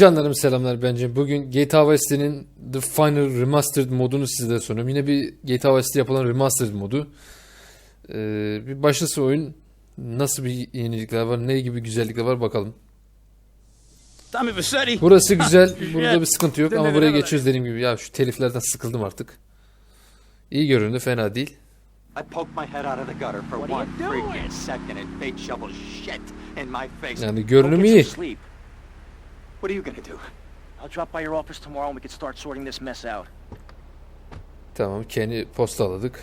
Canlarım selamlar bence. Bugün GTA Vice'nin The Final Remastered modunu sizlere sunuyorum. Yine bir GTA Vice'de yapılan Remastered modu. Ee, bir başlısı oyun. Nasıl bir yenilikler var, ne gibi güzellikler var bakalım. Burası güzel, burada bir sıkıntı yok ama buraya geçiyoruz dediğim gibi. Ya şu teliflerden sıkıldım artık. İyi göründü, fena değil. I poked my head out of the gutter for What are one you doing? freaking second and fate shovels shit in my face. Yani get iyi. What are you gonna do? I'll drop by your office tomorrow and we can start sorting this mess out. Tamam, kendi postaladık.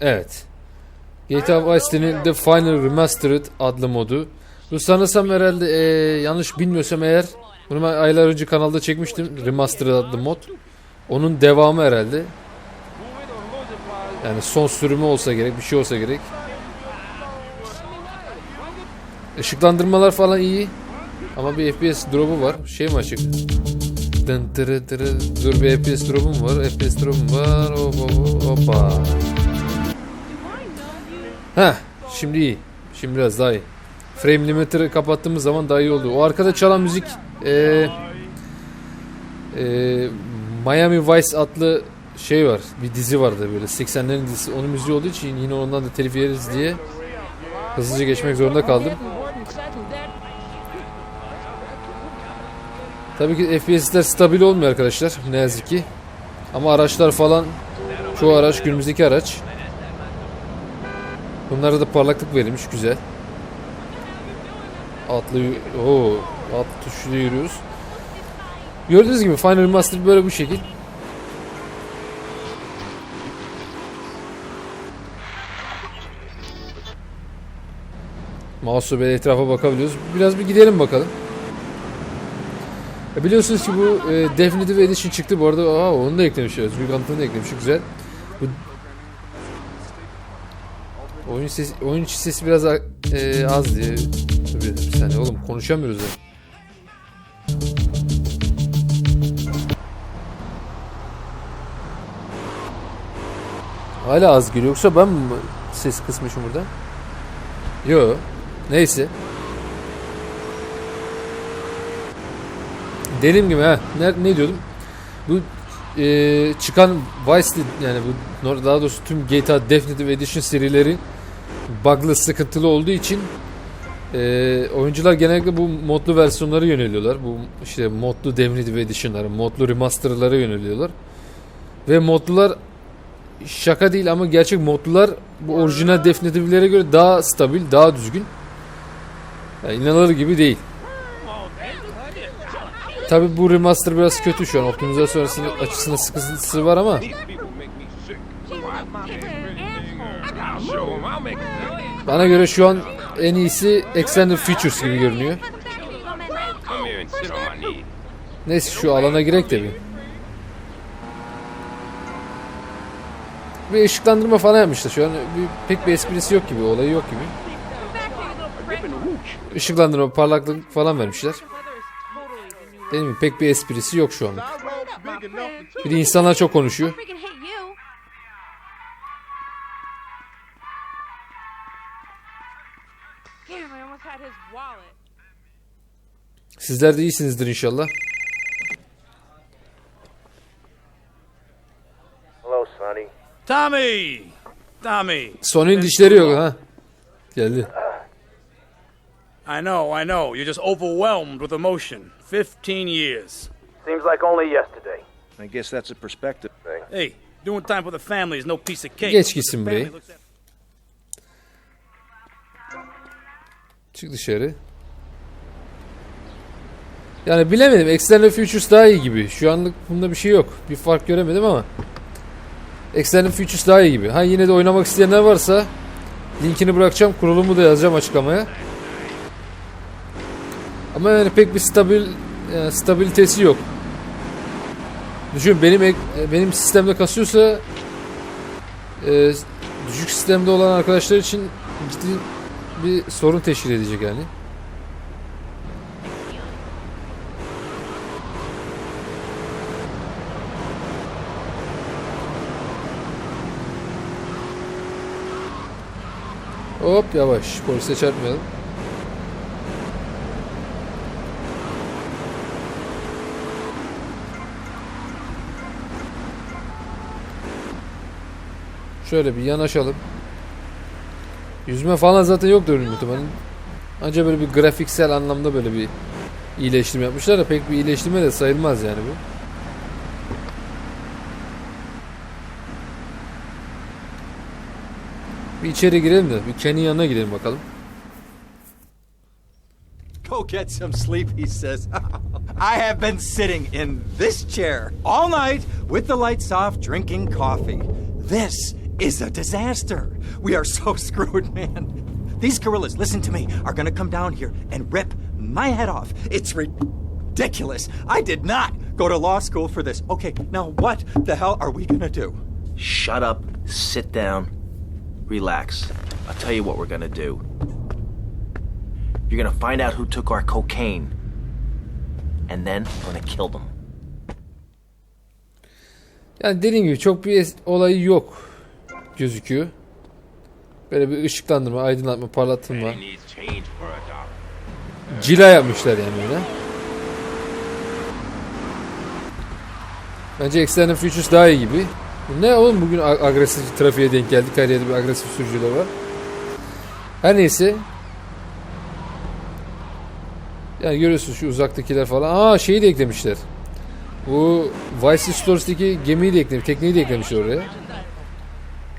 Evet. GTA Vice'nin The Final Remastered adlı modu. Bu sanırsam herhalde eee, yanlış bilmiyorsam eğer bunu ben aylar önce kanalda çekmiştim. Remastered adlı mod. Onun devamı herhalde. Yani son sürümü olsa gerek, bir şey olsa gerek. Işıklandırmalar falan iyi. Ama bir FPS drop'u var. Şey mi açık? Dın tırı tırı. Dur bir FPS drop'um var. FPS drop'um var. Hop hop hop, hoppa. Heh. Şimdi iyi. Şimdi biraz daha iyi. Frame limiter'ı kapattığımız zaman daha iyi oldu. O arkada çalan müzik eee eee Miami Vice adlı şey var. Bir dizi vardı böyle 80'lerin dizisi. Onun müziği olduğu için yine ondan da telif yeriz diye hızlıca geçmek zorunda kaldım. Tabii ki FPS'ler stabil olmuyor arkadaşlar ne yazık ki. Ama araçlar falan çoğu araç günümüzdeki araç. Bunlara da parlaklık verilmiş güzel. Atlı o at tuşuyla yürüyoruz. Gördüğünüz gibi Final Remaster böyle bu şekil. Mouse'la böyle etrafa bakabiliyoruz. Biraz bir gidelim bakalım. E biliyorsunuz ki bu e, Definitive Edition çıktı. Bu arada aa, onu da eklemişler. Özgür Kanıt'ını da eklemiş. Güzel. Bu oyun sesi, oyun içi sesi biraz e, az diye. Bir, bir saniye oğlum konuşamıyoruz ya. Hala az geliyor. Yoksa ben mi ses kısmışım burada? Yo. Neyse. Dediğim gibi ha ne, ne diyordum? Bu e, çıkan Vice yani bu daha doğrusu tüm GTA Definitive Edition serileri bug'lı sıkıntılı olduğu için e, oyuncular genellikle bu modlu versiyonlara yöneliyorlar. Bu işte modlu Definitive Edition'lara, modlu remaster'lara yöneliyorlar. Ve modlular şaka değil ama gerçek modlular bu orijinal Definitive'lere göre daha stabil, daha düzgün. Yani inanılır gibi değil. Tabi bu remaster biraz kötü şu an. Optimizasyon açısından- açısından sıkıntısı var ama bana göre şu an en iyisi Extended Features gibi görünüyor. Neyse şu alana girek de bir. Bir ışıklandırma falan yapmışlar şu an. Bir, pek bir esprisi yok gibi, olayı yok gibi. Işıklandırma, parlaklık falan vermişler. Değil mi? Pek bir esprisi yok şu an. Bir de insanlar çok konuşuyor. Sizler de iyisinizdir inşallah. Hello, Sonny. Tommy! Tommy! Sony'nin dişleri yok ha. Geldi. I know, I know. You're just overwhelmed with emotion. 15 years. Seems like only yesterday. I guess that's a perspective thing. Hey, doing time for the family is no piece of cake. Geç gitsin burayı. Çık dışarı. Yani bilemedim. External Futures daha iyi gibi. Şu anlık bunda bir şey yok. Bir fark göremedim ama. External Futures daha iyi gibi. Ha yine de oynamak isteyenler varsa linkini bırakacağım. Kurulumu da yazacağım açıklamaya. Ama yani pek bir stabil yani stabilitesi yok. Düşün benim ek- benim sistemde kasıyorsa e, düşük sistemde olan arkadaşlar için ciddi bir sorun teşkil edecek yani. Hop yavaş polise çarpmayalım. Şöyle bir yanaşalım. Yüzme falan zaten yoktur muhtemelen. Ancak böyle bir grafiksel anlamda böyle bir iyileştirme yapmışlar da pek bir iyileştirme de sayılmaz yani bu. Bir içeri girelim de bir Ken'in yanına gidelim bakalım. Go get some sleep, he says. I have been sitting in this chair all night with the lights off, drinking coffee. This is a disaster. We are so screwed, man. These gorillas, listen to me, are gonna come down here and rip my head off. It's ridiculous. I did not go to law school for this. Okay, now what the hell are we gonna do? Shut up, sit down, relax. I'll tell you what we're gonna do. You're gonna find out who took our cocaine, and then we're gonna kill them. Yani dediğim gibi çok bir es- olayı yok gözüküyor. Böyle bir ışıklandırma, aydınlatma, parlatılma. Cila yapmışlar yani öyle. Bence Extended Futures daha iyi gibi. Ne oğlum bugün agresif trafiğe denk geldik. Her yerde bir agresif sürücüler var. Her neyse. Yani görüyorsunuz şu uzaktakiler falan. Aa şeyi de eklemişler. Bu Vice Stories'taki gemiyi de eklemiş, tekneyi de eklemişler oraya.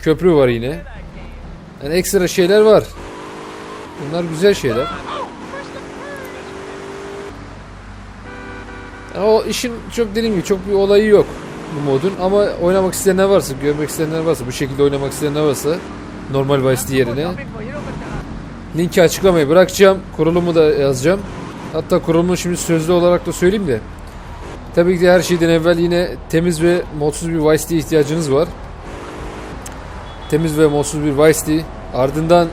Köprü var yine. Yani ekstra şeyler var. Bunlar güzel şeyler. Yani o işin çok dediğim gibi çok bir olayı yok bu modun ama oynamak isteyenler varsa, görmek isteyenler varsa, bu şekilde oynamak isteyenler varsa normal Vice yerine linki açıklamaya bırakacağım. Kurulumu da yazacağım. Hatta kurulumu şimdi sözlü olarak da söyleyeyim de. Tabii ki de her şeyden evvel yine temiz ve modsuz bir Vice ihtiyacınız var. Temiz ve modsuz bir City. Ardından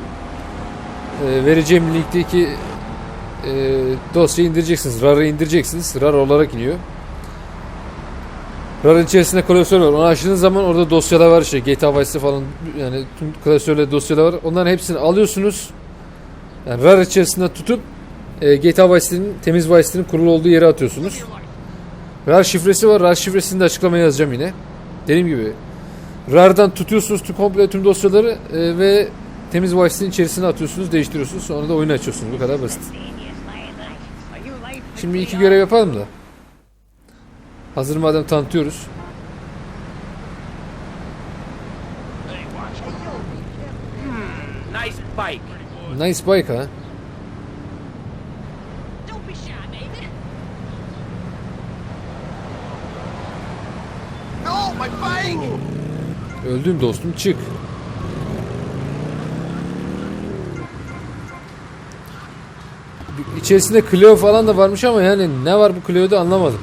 e, vereceğim linkteki e, dosyayı indireceksiniz. RAR'ı indireceksiniz. RAR olarak iniyor. RAR'ın içerisinde klasör var. Onu açtığınız zaman orada dosyalar var işte. GTA Vice'de falan yani tüm klasörle dosyalar var. Onların hepsini alıyorsunuz. Yani RAR içerisinde tutup e, GTA Vice City'nin temiz Vice City'nin kurulu olduğu yere atıyorsunuz. RAR şifresi var. RAR şifresini de açıklamaya yazacağım yine. Dediğim gibi RAR'dan tutuyorsunuz tüm komple tüm dosyaları e, ve temiz City'nin içerisine atıyorsunuz, değiştiriyorsunuz. Sonra da oyunu açıyorsunuz. Bu kadar basit. Şimdi iki görev yapalım da. Hazır madem tanıtıyoruz. Bike. Nice bike ha. Don't be shy, baby. No, my bike! Öldüm dostum çık. İçerisinde Clio falan da varmış ama yani ne var bu Clio'da anlamadım.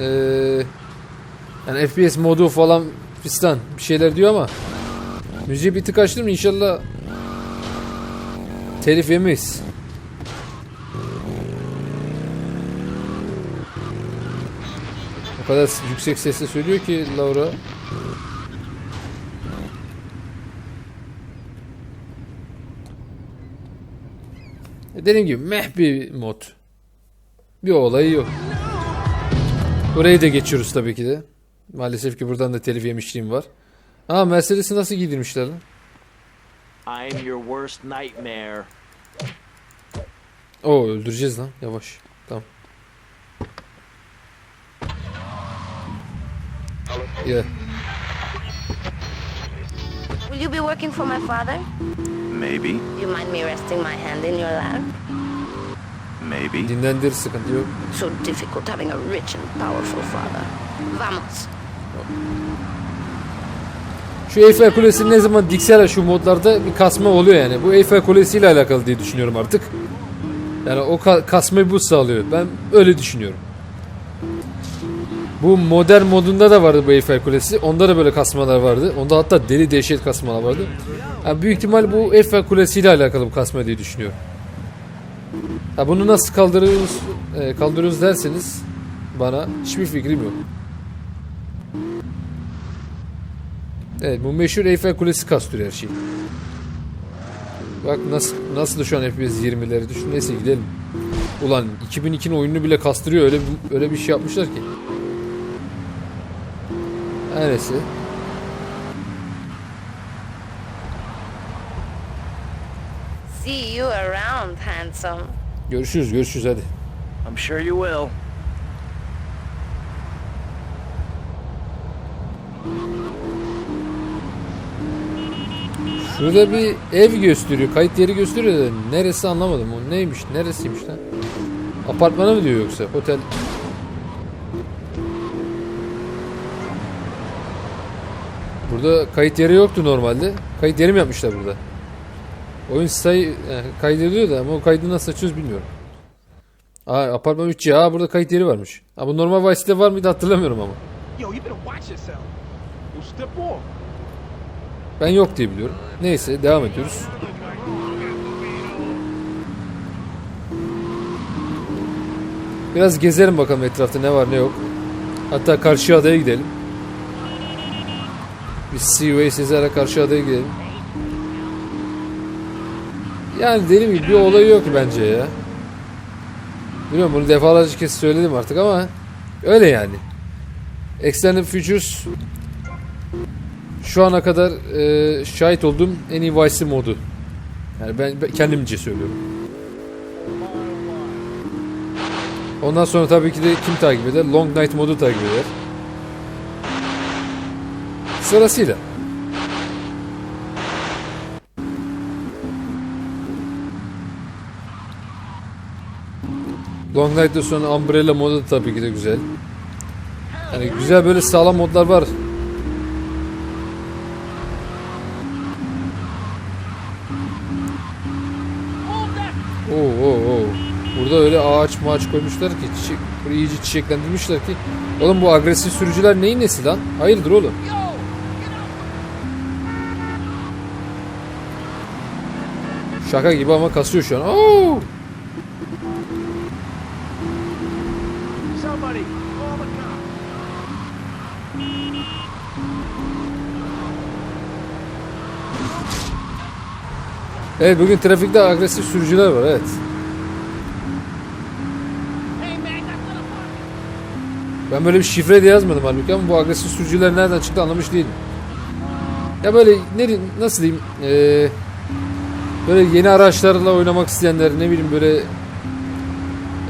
Ee, yani FPS modu falan fistan bir şeyler diyor ama müziği bir tık açtım inşallah telif yemeyiz. O kadar yüksek sesle söylüyor ki Laura. Dediğim gibi meh bir mod. Bir olayı yok. Burayı da geçiyoruz tabii ki de. Maalesef ki buradan da telif yemişliğim var. Ha Mercedes'i nasıl giydirmişler lan? I'm your worst nightmare. Oo öldüreceğiz lan yavaş. Tamam. Yeah. Will you be working for my father? Maybe, You mind me resting my hand in your lap? maybe. Dinlendir sıkıntı yok. So difficult having a rich and powerful father. Vamos. Şu Eiffel Kulesi'ni ne zaman dikseler şu modlarda bir kasma oluyor yani. Bu Eiffel Kulesi ile alakalı diye düşünüyorum artık. Yani o ka- kasmayı bu sağlıyor. Ben öyle düşünüyorum. Bu modern modunda da vardı bu Eiffel Kulesi. Onda da böyle kasmalar vardı. Onda hatta deli dehşet kasmalar vardı. Yani büyük ihtimal bu Eiffel Kulesi ile alakalı bir kasma diye düşünüyorum. Ha bunu nasıl kaldırıyoruz, e, kaldırıyoruz derseniz bana hiçbir fikrim yok. Evet bu meşhur Eiffel Kulesi kastırıyor her şeyi. Bak nasıl nasıl da şu an FPS 20'leri düşün. Neyse gidelim. Ulan 2002'nin oyununu bile kastırıyor. Öyle öyle bir şey yapmışlar ki. Neresi? See you around, handsome. Görüşürüz, görüşürüz hadi. I'm sure you will. Şurada bir ev gösteriyor, kayıt yeri gösteriyor da neresi anlamadım. O neymiş, neresiymiş lan? Apartmana mı diyor yoksa? Otel Burada kayıt yeri yoktu normalde. Kayıt yeri mi yapmışlar burada? Oyun sayı yani kaydediyor da ama o kaydı nasıl açıyoruz bilmiyorum. Aa apartman 3 ya. Aa, burada kayıt yeri varmış. Ha bu normal Vice'de var mıydı hatırlamıyorum ama. Ben yok diye biliyorum. Neyse devam ediyoruz. Biraz gezelim bakalım etrafta ne var ne yok. Hatta karşı adaya gidelim. Bir Seaway Sezar'a karşı adaya gidelim. Yani dediğim gibi bir olayı yok bence ya. Biliyorum bunu defalarca kez söyledim artık ama öyle yani. Extended Futures şu ana kadar e, şahit olduğum en iyi Vice modu. Yani ben, ben kendimce söylüyorum. Ondan sonra tabii ki de kim takip eder? Long Night modu takip eder. Sırasıyla. Long Night'ta sonra Umbrella modu da tabii ki de güzel. Yani güzel böyle sağlam modlar var. Oo, oo, oo. Burada öyle ağaç maaç koymuşlar ki çiçek, iyice çiçeklendirmişler ki. Oğlum bu agresif sürücüler neyin nesi lan? Hayırdır oğlum? Şaka gibi ama kasıyor şu an. Oo! Evet bugün trafikte agresif sürücüler var evet. Ben böyle bir şifre de yazmadım halbuki ama bu agresif sürücüler nereden çıktı anlamış değilim. Ya böyle ne nasıl diyeyim eee, böyle yeni araçlarla oynamak isteyenler ne bileyim böyle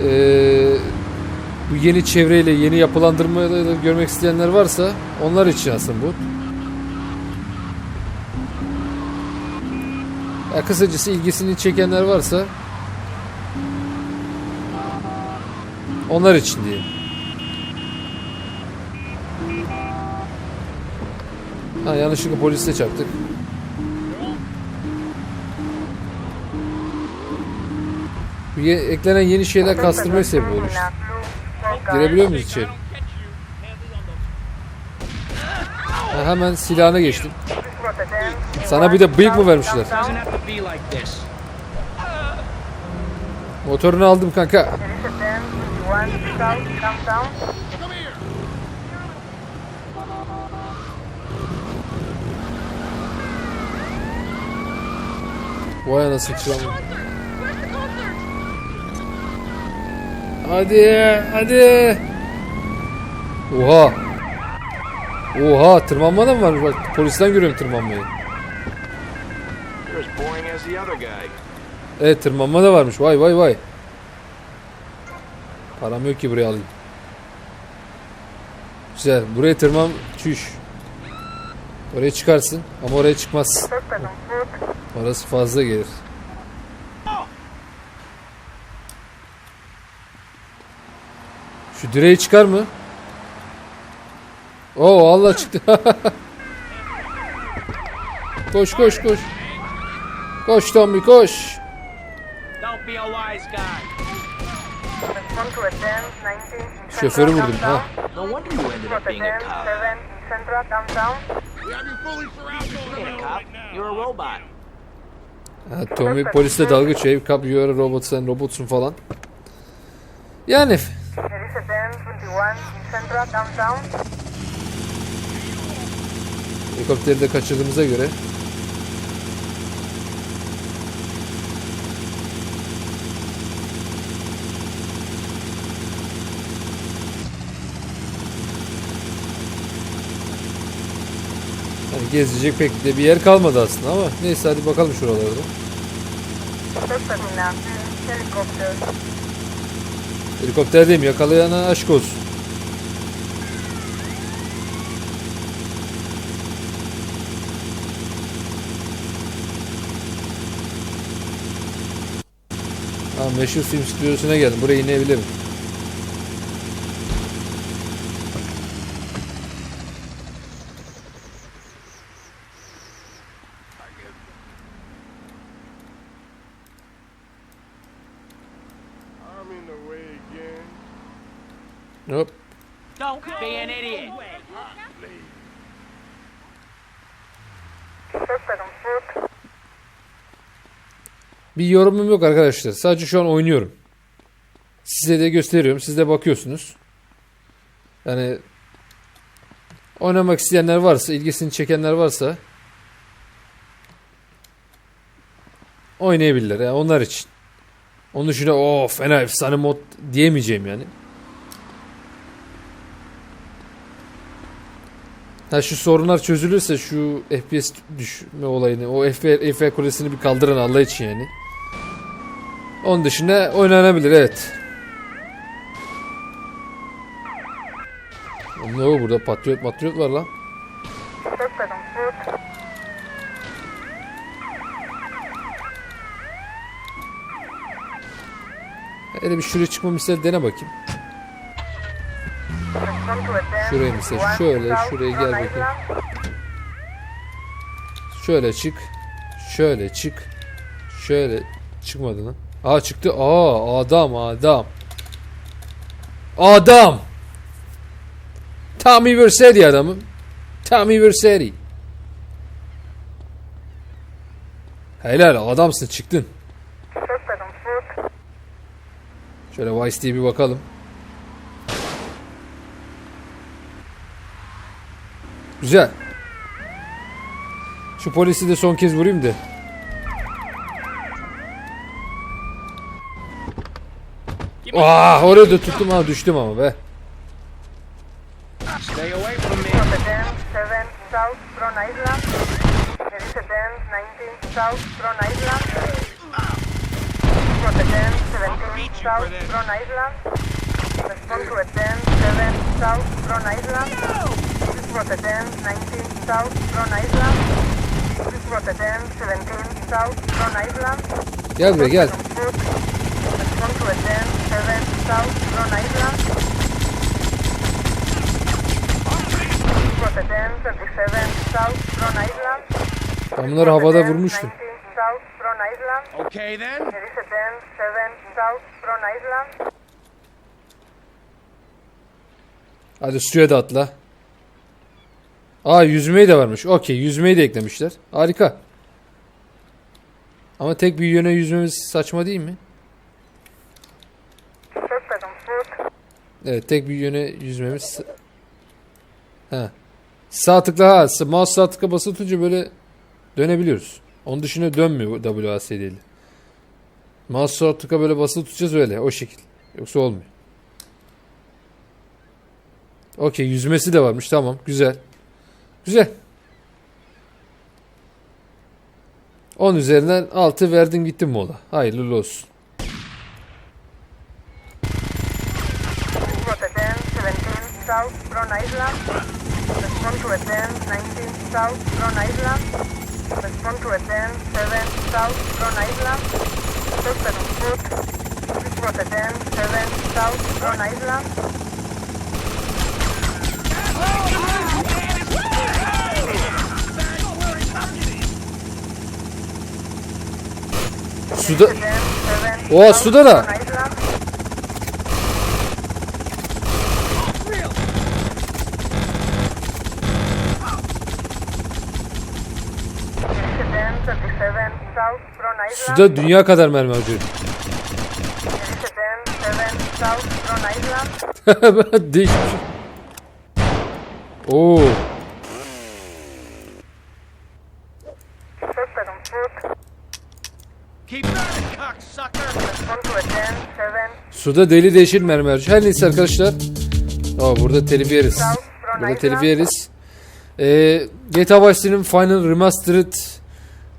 eee, bu yeni çevreyle yeni yapılandırmayı da görmek isteyenler varsa onlar için aslında bu. Ya kısacası ilgisini çekenler varsa onlar için diye. Ha yanlışlıkla polisle çarptık. Ye- eklenen yeni şeyler kastırmayı seviyor işte. Girebiliyor muyuz içeri? Ha, hemen silahına geçtim. Sana bir de bıyık mı vermişler? Motorunu aldım kanka. Vay anasını çıramam. Hadi hadi. Oha. Oha tırmanma da mı var? Bak polisten görüyorum tırmanmayı. You're as boring as the other guy. Evet tırmanma da varmış. Vay vay vay. Param yok ki buraya alayım. Güzel. Buraya tırman çüş. Oraya çıkarsın ama oraya çıkmaz. Orası fazla gelir. Şu direği çıkar mı? Oo Allah çıktı. koş koş koş. Koş Tommy koş. Şoförü vurdum ha. You cop. You cop. Tommy polisle dalga geçiyor. Kap you are a robot sen robotsun falan. Yani helikopteri de kaçırdığımıza göre. Yani gezecek pek de bir yer kalmadı aslında ama neyse hadi bakalım şuralarda. Helikopterdeyim yakalayana aşk olsun. Ha, meşhur film stüdyosuna geldim. Buraya inebilirim. I'm in the way again. Hop. Don't be an idiot. Bir yorumum yok arkadaşlar. Sadece şu an oynuyorum. Size de gösteriyorum. Siz de bakıyorsunuz. Yani oynamak isteyenler varsa, ilgisini çekenler varsa oynayabilirler. Yani onlar için. Onun dışında o fena efsane mod diyemeyeceğim yani. Ha şu sorunlar çözülürse şu FPS düşme olayını, o FP, FP kulesini bir kaldıran Allah için yani. Onun dışında oynanabilir evet. Ne o burada patriot patriot var lan. Hele bir şuraya çıkma misal dene bakayım. Şuraya mesela şöyle şuraya gel bakayım. Şöyle çık. Şöyle çık. Şöyle çıkmadı lan. Aa çıktı. Aa adam adam. Adam. Tommy Vercetti adamım. Tommy Vercetti. Helal adamsın çıktın. Şöyle Vice diye bir bakalım. Güzel. Şu polisi de son kez vurayım da. Ah oraya da tuttum ama düştüm ama be. Stay away from me. Seven South Front Island. There is a dance 19 South Front Island. For the dance 17 South Front Island. Respond to a dance 7 South Front Island. This is for the dance 19 South Front Island. This is for the dance 17 South Front Island. Gel buraya gel. 7 South Front Island. For the dance 27 South Front Island. Ben bunları havada vurmuştum. 19 South Front Island. Okay then. There is a dance 7 South Front Island. Hadi suya da atla. Aa yüzmeyi de varmış. Okey yüzmeyi de eklemişler. Harika. Ama tek bir yöne yüzmemiz saçma değil mi? Evet tek bir yöne yüzmemiz. Ha. Sağ tıkla ha. Mouse sağ tıkla basılı tutunca böyle dönebiliyoruz. Onun dışında dönmüyor WASD değil. Mouse sağ tıkla böyle basılı tutacağız öyle o şekil. Yoksa olmuyor. Okey yüzmesi de varmış tamam güzel. Güzel. 10 üzerinden 6 verdin gittin mola. Hayırlı olsun. For the dance 17 South Front Island. Respond to a dance 19 South Front Island. Respond to a dance 7 South Front Island. First on foot. İs for the dance 7 South Front Island. Suda Dance 7 Oha suda da. Front Island. There is a dance 37 South Front Island. Suda dünya kadar mermi harcıyorum. There is a dance 7 South Front Island. Değişmiş. Oo. First on foot. Keep running, cocksucker. Respond to a dance 7 Suda deli değişir mermi harcıyor. Her neyse arkadaşlar. Aa, burada telif yeriz. Burada telif yeriz. Ee, GTA Vice City'nin Final Remastered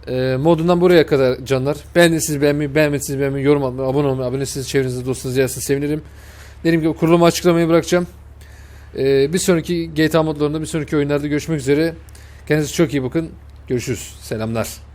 E, modundan buraya kadar canlar. Beğendiyseniz beğenmeyi, beğenmediyseniz beğenmeyi, yorum atmayı, abone olmayı, abone değilseniz çevrenizde dostunuza yazarsanız sevinirim. Dediğim gibi kurulumu açıklamayı bırakacağım. E, bir sonraki GTA modlarında, bir sonraki oyunlarda görüşmek üzere. Kendinize çok iyi bakın. Görüşürüz. Selamlar.